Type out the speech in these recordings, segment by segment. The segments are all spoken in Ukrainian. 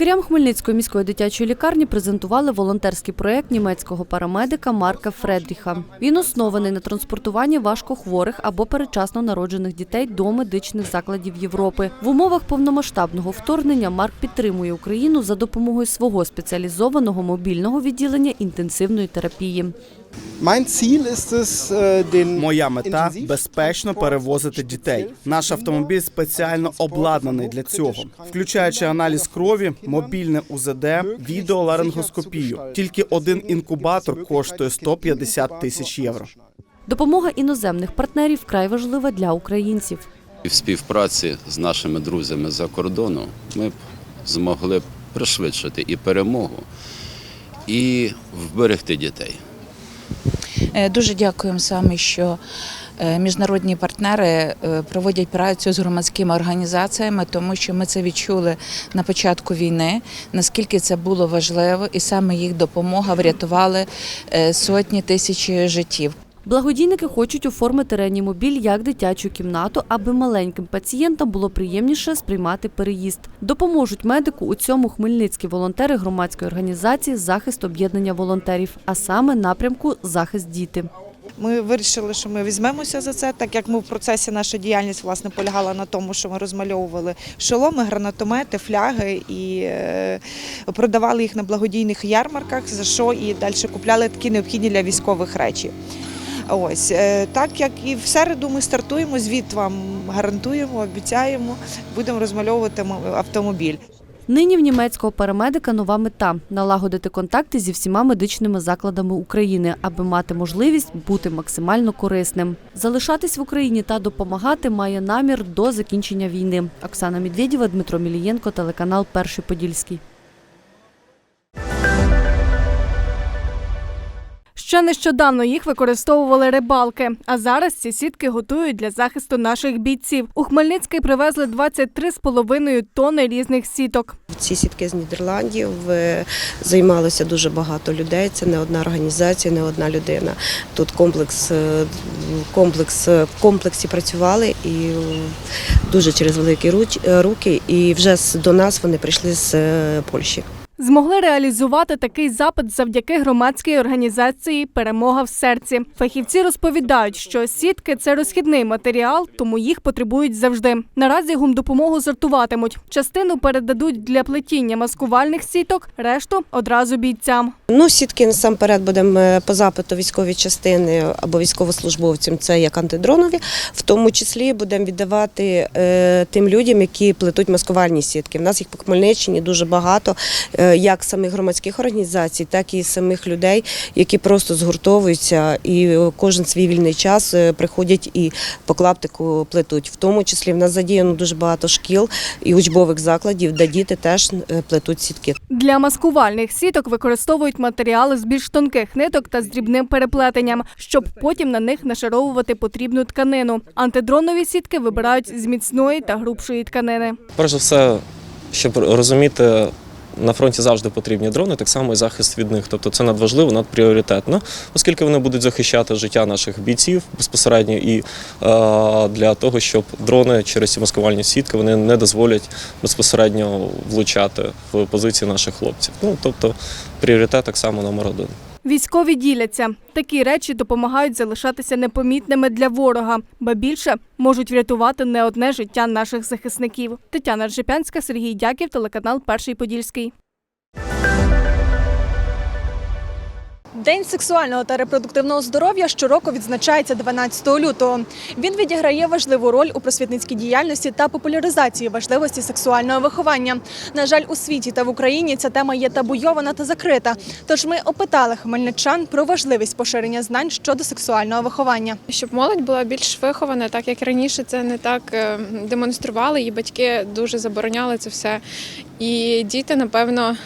Лікарям Хмельницької міської дитячої лікарні презентували волонтерський проект німецького парамедика Марка Фредріха. Він оснований на транспортуванні важкохворих або передчасно народжених дітей до медичних закладів Європи. В умовах повномасштабного вторгнення Марк підтримує Україну за допомогою свого спеціалізованого мобільного відділення інтенсивної терапії. Äh, Моя мета безпечно перевозити дітей. Наш автомобіль спеціально обладнаний для цього, включаючи аналіз крові, мобільне УЗД, відеоларингоскопію. Тільки один інкубатор коштує 150 тисяч євро. Допомога іноземних партнерів вкрай важлива для українців. І в співпраці з нашими друзями за кордону ми б змогли б пришвидшити і перемогу, і вберегти дітей. Е, Дуже дякуємо саме, що е, міжнародні партнери е, проводять працю з громадськими організаціями, тому що ми це відчули на початку війни, наскільки це було важливо, і саме їх допомога врятували сотні тисяч життів. Благодійники хочуть оформити реанімобіль як дитячу кімнату, аби маленьким пацієнтам було приємніше сприймати переїзд. Допоможуть медику у цьому хмельницькі волонтери громадської організації Захист об'єднання волонтерів, а саме напрямку Захист діти. Ми вирішили, що ми візьмемося за це, так як ми в процесі наша діяльність власне полягала на тому, що ми розмальовували шоломи, гранатомети, фляги і е, продавали їх на благодійних ярмарках, за що і далі купляли такі необхідні для військових речі. Ось е, так як і в середу ми стартуємо, звіт вам гарантуємо, обіцяємо, будемо розмальовувати автомобіль. Нині в німецького парамедика нова мета налагодити контакти зі всіма медичними закладами України, аби мати можливість бути максимально корисним. Залишатись в Україні та допомагати має намір до закінчення війни. Оксана Медведєва, Дмитро Мілієнко, телеканал Перший Подільський. Ще нещодавно їх використовували рибалки, а зараз ці сітки готують для захисту наших бійців. У Хмельницький привезли 23,5 тонни різних сіток. Ці сітки з Нідерландів е, займалося дуже багато людей. Це не одна організація, не одна людина. Тут комплекс, е, комплекс в комплексі працювали і е, дуже через великі е, руки. І вже до нас вони прийшли з е, Польщі. Змогли реалізувати такий запит завдяки громадській організації Перемога в серці. Фахівці розповідають, що сітки це розхідний матеріал, тому їх потребують завжди. Наразі гумдопомогу сортуватимуть. Частину передадуть для плетіння маскувальних сіток, решту одразу бійцям. Ну, сітки насамперед будемо е, по запиту військові частини або військовослужбовцям, це як антидронові. В тому числі будемо віддавати е, тим людям, які плетуть маскувальні сітки. У нас їх по Хмельниччині дуже багато, е, як самих громадських організацій, так і самих людей, які просто згуртовуються і е, кожен свій вільний час е, приходять і по клаптику плетуть. В тому числі в нас задіяно дуже багато шкіл і учбових закладів, де діти теж е, плетуть сітки. Для маскувальних сіток використовують матеріали з більш тонких ниток та з дрібним переплетенням, щоб потім на них нашаровувати потрібну тканину. Антидронові сітки вибирають з міцної та грубшої тканини. Перш за все, щоб розуміти, на фронті завжди потрібні дрони, так само і захист від них. Тобто це надважливо, надпріоритетно, оскільки вони будуть захищати життя наших бійців безпосередньо і е, для того, щоб дрони через ці маскувальні сітки вони не дозволять безпосередньо влучати в позиції наших хлопців. Ну тобто пріоритет так само номер один. Військові діляться. Такі речі допомагають залишатися непомітними для ворога, ба більше можуть врятувати не одне життя наших захисників. Тетяна Ржепянська, Сергій Дяків, телеканал Перший Подільський. День сексуального та репродуктивного здоров'я щороку відзначається 12 лютого. Він відіграє важливу роль у просвітницькій діяльності та популяризації важливості сексуального виховання. На жаль, у світі та в Україні ця тема є табуйована та закрита. Тож ми опитали хмельничан про важливість поширення знань щодо сексуального виховання. щоб молодь була більш вихована, так як раніше це не так е, демонстрували, і батьки дуже забороняли це все. І діти, напевно,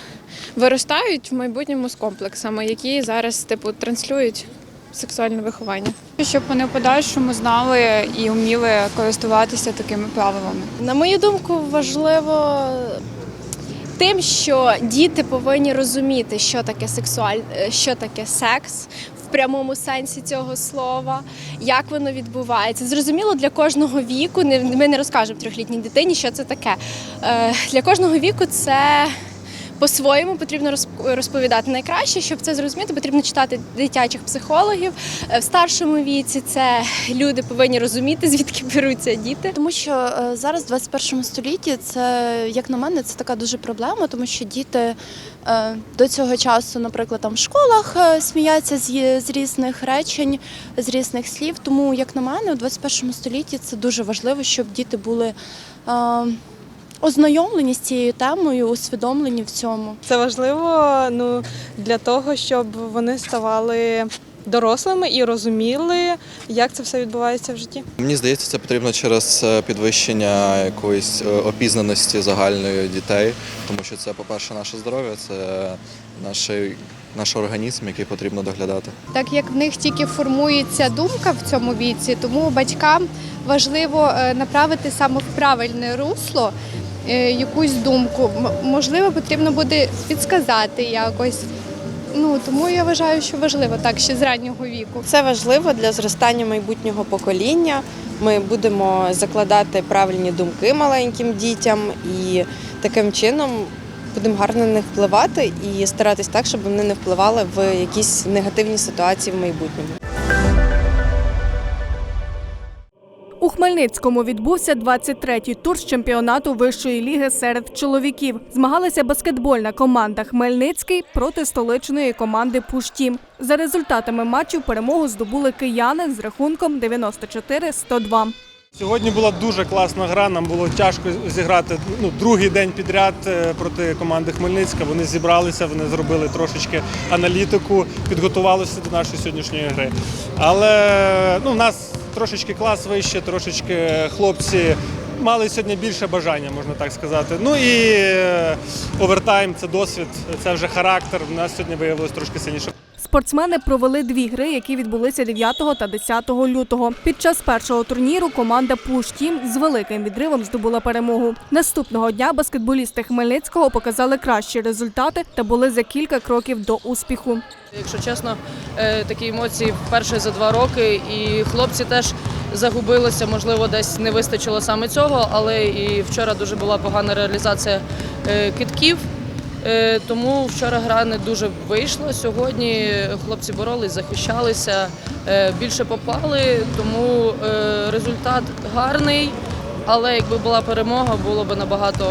виростають в майбутньому з комплексами, які зараз типу транслюють сексуальне виховання. Щоб вони в подальшому знали і вміли користуватися такими правилами. На мою думку, важливо тим, що діти повинні розуміти, що таке сексуаль... що таке секс. В прямому сенсі цього слова, як воно відбувається. Зрозуміло, для кожного віку не- ми не розкажемо трьохлітній дитині, що це таке. Е, Для кожного віку це по-своєму потрібно розп- розповідати. Найкраще, щоб це зрозуміти, потрібно читати дитячих психологів. Е, В старшому віці це люди повинні розуміти, звідки беруться діти. Тому що е, зараз, в 21 столітті, це як на мене, це така дуже проблема, тому що діти е, до цього часу, наприклад, там в школах сміються з різних речень, з різних слів. Тому, як на мене, у 21 столітті це дуже важливо, щоб діти були. Ознайомлені з цією темою, усвідомлені в цьому. Це важливо ну, для того, щоб вони ставали дорослими і розуміли, як це все відбувається в житті. Мені здається, це потрібно через е, підвищення якоїсь е, опізнаності загальної дітей, тому що це, по-перше, наше здоров'я, це наш, наш організм, який потрібно доглядати. Так як в них тільки формується думка в цьому віці, тому батькам важливо е, направити саме в правильне русло якусь думку. Можливо, потрібно буде підсказати якось. Ну тому я вважаю, що важливо так ще з раннього віку. Це важливо для зростання майбутнього покоління. Ми будемо закладати правильні думки маленьким дітям і таким чином будемо гарно на них впливати і старатись так, щоб вони не впливали в якісь негативні ситуації в майбутньому. У Хмельницькому відбувся 23-й тур з чемпіонату вищої ліги серед чоловіків. Змагалася баскетбольна команда Хмельницький проти столичної команди Пуштім. За результатами матчу перемогу здобули кияни з рахунком 94-102. Сьогодні була дуже класна гра. Нам було тяжко зіграти ну, другий день підряд е, проти команди Хмельницька. Вони зібралися, вони зробили трошечки аналітику, підготувалися до нашої сьогоднішньої гри. Але ну, в нас трошечки клас вище, трошечки хлопці мали сьогодні більше бажання, можна так сказати. Ну і е, овертайм це досвід, це вже характер. У нас сьогодні виявилось трошки сильніше. Спортсмени провели дві гри, які відбулися 9 та 10 лютого. Під час першого турніру команда Пуш Тім з великим відривом здобула перемогу. Наступного дня баскетболісти Хмельницького показали кращі результати та були за кілька кроків до успіху. Якщо чесно, е, такі емоції вперше за два роки, і хлопці теж загубилися. Можливо, десь не вистачило саме цього, але і вчора дуже була погана реалізація е, китків. Е, Тому вчора гра не дуже вийшла. Сьогодні хлопці боролись, захищалися, е, більше попали, тому е, результат гарний. Але якби була перемога, було б набагато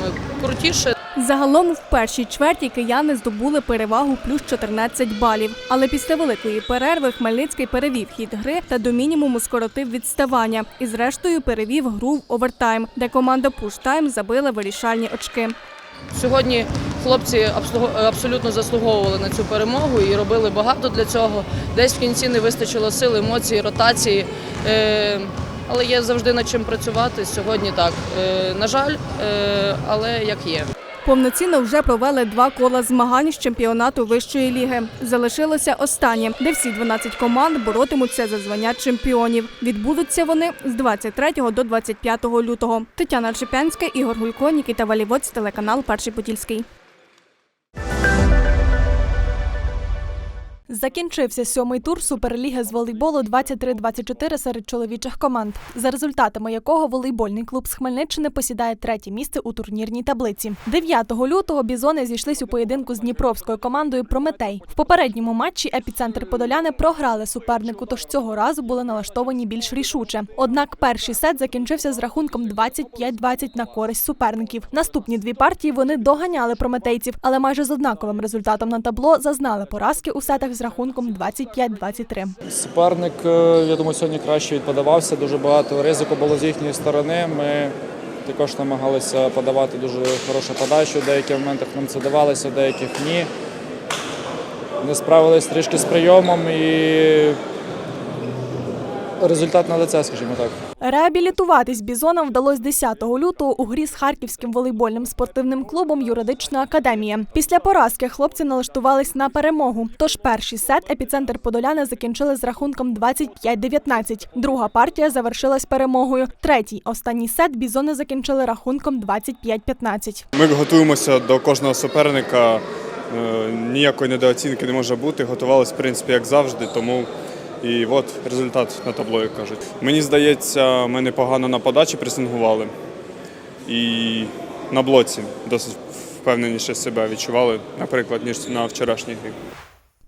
ну, крутіше. Загалом в першій чверті кияни здобули перевагу плюс 14 балів. Але після великої перерви Хмельницький перевів хід гри та до мінімуму скоротив відставання. І зрештою перевів гру в овертайм, де команда Пуштайм забила вирішальні очки. Сьогодні хлопці абсолютно заслуговували на цю перемогу і робили багато для цього. Десь в кінці не вистачило сил, емоцій, ротації. Е, Але є завжди над чим працювати. Сьогодні так. Е, На жаль, е, але як є. Повноцінно вже провели два кола змагань з чемпіонату вищої ліги. Залишилося останнє, де всі 12 команд боротимуться за звання чемпіонів. Відбудуться вони з 23 до 25 лютого. Тетяна Чепянська, Ігор Гулько, Нікіта Валівоць, телеканал Перший Подільський. Закінчився сьомий тур Суперліги з волейболу 23-24 серед чоловічих команд, за результатами якого волейбольний клуб з Хмельниччини посідає третє місце у турнірній таблиці. 9 лютого бізони зійшлись у поєдинку з дніпровською командою Прометей. В попередньому матчі епіцентр Подоляни програли супернику, тож цього разу були налаштовані більш рішуче. Однак перший сет закінчився з рахунком 25-20 на користь суперників. Наступні дві партії вони доганяли прометейців, але майже з однаковим результатом на табло зазнали поразки у сетах рахунком 25-23. Суперник, е, я думаю, сьогодні краще відподавався. Дуже багато ризику було з їхньої сторони. Ми також намагалися подавати дуже хорошу подачу. В деяких моментах нам це давалося, деяких ні. Не справились трішки з прийомом і результат на лице, скажімо так. Реабілітуватись бізонам вдалося 10 лютого у грі з харківським волейбольним спортивним клубом Юридична академія. Після поразки хлопці налаштувались на перемогу. Тож перший сет епіцентр Подоляни закінчили з рахунком 25-19. Друга партія завершилась перемогою. Третій останній сет бізони закінчили рахунком 25-15. Ми готуємося до кожного суперника. Е, Ніякої недооцінки не може бути. Готувалися, в принципі, як завжди, тому і от результат на табло, як кажуть. Мені здається, ми непогано на подачі пресингували і на блоці досить впевненіше себе відчували, наприклад, ніж на вчорашній грі.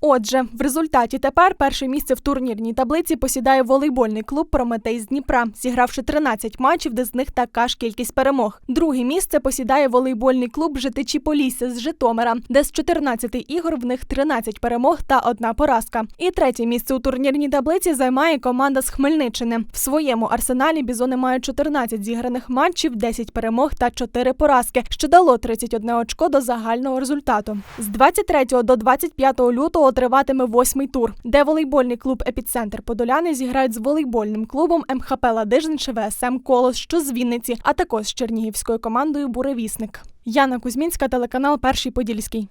Отже, в результаті тепер перше місце в турнірній таблиці посідає волейбольний клуб Прометей з Дніпра, зігравши 13 матчів, де з них така ж кількість перемог. Друге місце посідає волейбольний клуб Житичі Полісся з Житомира, де з 14 ігор в них 13 перемог та одна поразка. І третє місце у турнірній таблиці займає команда з Хмельниччини. В своєму арсеналі бізони мають 14 зіграних матчів, 10 перемог та 4 поразки, що дало 31 очко до загального результату. З 23 до 25 лютого триватиме восьмий тур, де волейбольний клуб Епіцентр Подоляни зіграють з волейбольним клубом МХП Ладижин ШВСМ Колос, що з Вінниці, а також з чернігівською командою Буревісник. Яна Кузьмінська, телеканал Перший Подільський.